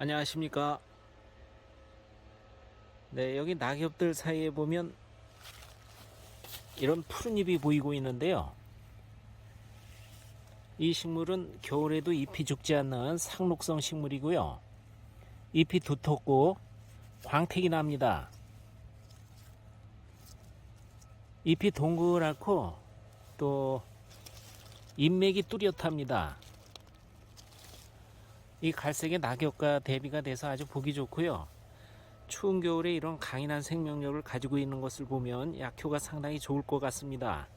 안녕하십니까. 네, 여기 낙엽들 사이에 보면 이런 푸른 잎이 보이고 있는데요. 이 식물은 겨울에도 잎이 죽지 않는 상록성 식물이고요. 잎이 두텁고 광택이 납니다. 잎이 동그랗고 또 잎맥이 뚜렷합니다. 이 갈색의 낙엽과 대비가 돼서 아주 보기 좋고요. 추운 겨울에 이런 강인한 생명력을 가지고 있는 것을 보면 약효가 상당히 좋을 것 같습니다.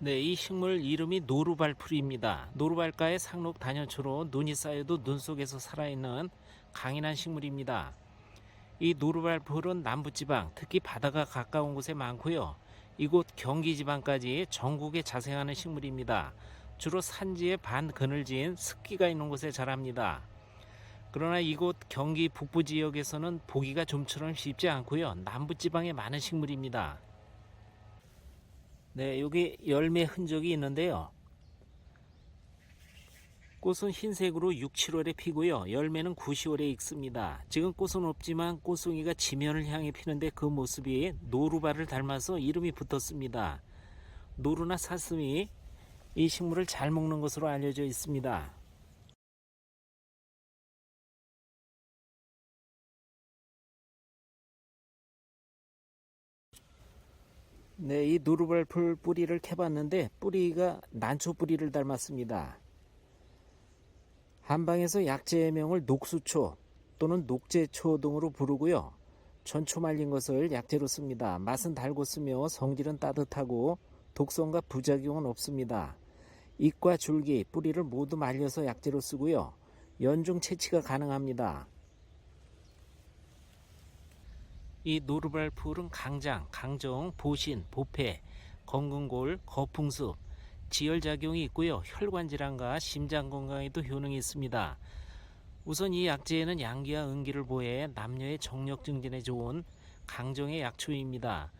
네, 이 식물 이름이 노루발풀입니다. 노루발가의 상록 단연초로 눈이 쌓여도 눈 속에서 살아있는 강인한 식물입니다. 이 노루발풀은 남부지방, 특히 바다가 가까운 곳에 많고요. 이곳 경기지방까지 전국에 자생하는 식물입니다. 주로 산지에 반그늘진 습기가 있는 곳에 자랍니다. 그러나 이곳 경기 북부 지역에서는 보기가 좀처럼 쉽지 않고요. 남부 지방에 많은 식물입니다. 네, 여기 열매 흔적이 있는데요. 꽃은 흰색으로 6, 7월에 피고요. 열매는 9, 10월에 익습니다. 지금 꽃은 없지만 꽃송이가 지면을 향해 피는데 그 모습이 노루발을 닮아서 이름이 붙었습니다. 노루나 사슴이 이 식물을 잘 먹는 것으로 알려져 있습니다. 네, 이 누르발풀 뿌리를 캐봤는데 뿌리가 난초 뿌리를 닮았습니다. 한방에서 약재명을 녹수초 또는 녹제초 등으로 부르고요. 전초 말린 것을 약재로 씁니다. 맛은 달고 쓰며 성질은 따뜻하고 독성과 부작용은 없습니다. 잎과 줄기, 뿌리를 모두 말려서 약재로 쓰고요. 연중 채취가 가능합니다. 이 노르발풀은 강장, 강정, 보신, 보폐, 건근골, 거풍습, 지혈작용이 있고요. 혈관 질환과 심장 건강에도 효능이 있습니다. 우선 이 약재에는 양기와 은기를 보해 남녀의 정력 증진에 좋은 강정의 약초입니다.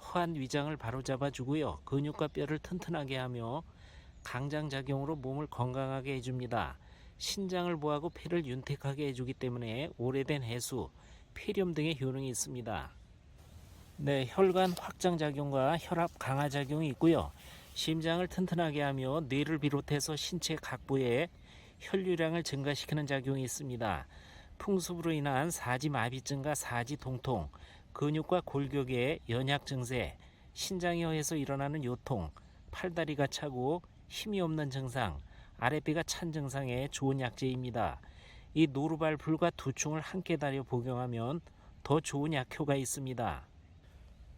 허한 위장을 바로잡아 주고요. 근육과 뼈를 튼튼하게 하며 강장 작용으로 몸을 건강하게 해줍니다. 신장을 보하고 폐를 윤택하게 해주기 때문에 오래된 해수, 폐렴 등의 효능이 있습니다. 네, 혈관 확장 작용과 혈압 강화 작용이 있고요. 심장을 튼튼하게 하며 뇌를 비롯해서 신체 각 부에 혈류량을 증가시키는 작용이 있습니다. 풍습으로 인한 사지 마비증과 사지 통통, 근육과 골격의 연약 증세, 신장이 허해서 일어나는 요통, 팔다리가 차고 힘이 없는 증상, 아랫배가 찬 증상에 좋은 약재입니다. 이 노루발 불과 두충을 함께 달여 복용하면 더 좋은 약효가 있습니다.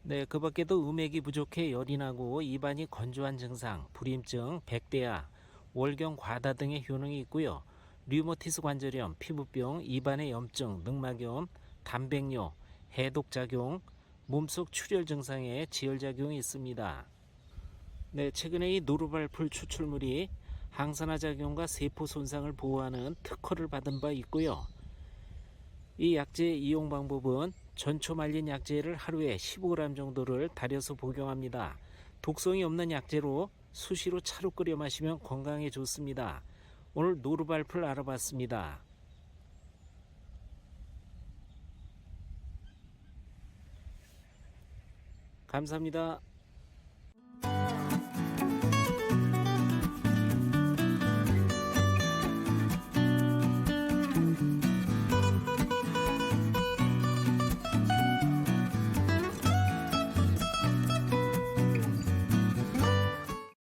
네, 그 밖에도 음액이 부족해 열이 나고 입안이 건조한 증상, 불임증, 백대야, 월경 과다 등의 효능이 있고요. 류모티스 관절염, 피부병, 입안의 염증, 늑막염, 단백뇨, 해독작용, 몸속 출혈 증상에 지혈작용이 있습니다. 네, 최근에 이 노루발풀 추출물이 항산화 작용과 세포 손상을 보호하는 특허를 받은 바 있고요. 이 약재 이용 방법은 전초 말린 약재를 하루에 15g 정도를 달여서 복용합니다. 독성이 없는 약재로 수시로 차로 끓여 마시면 건강에 좋습니다. 오늘 노루발풀 알아봤습니다. 감사합니다.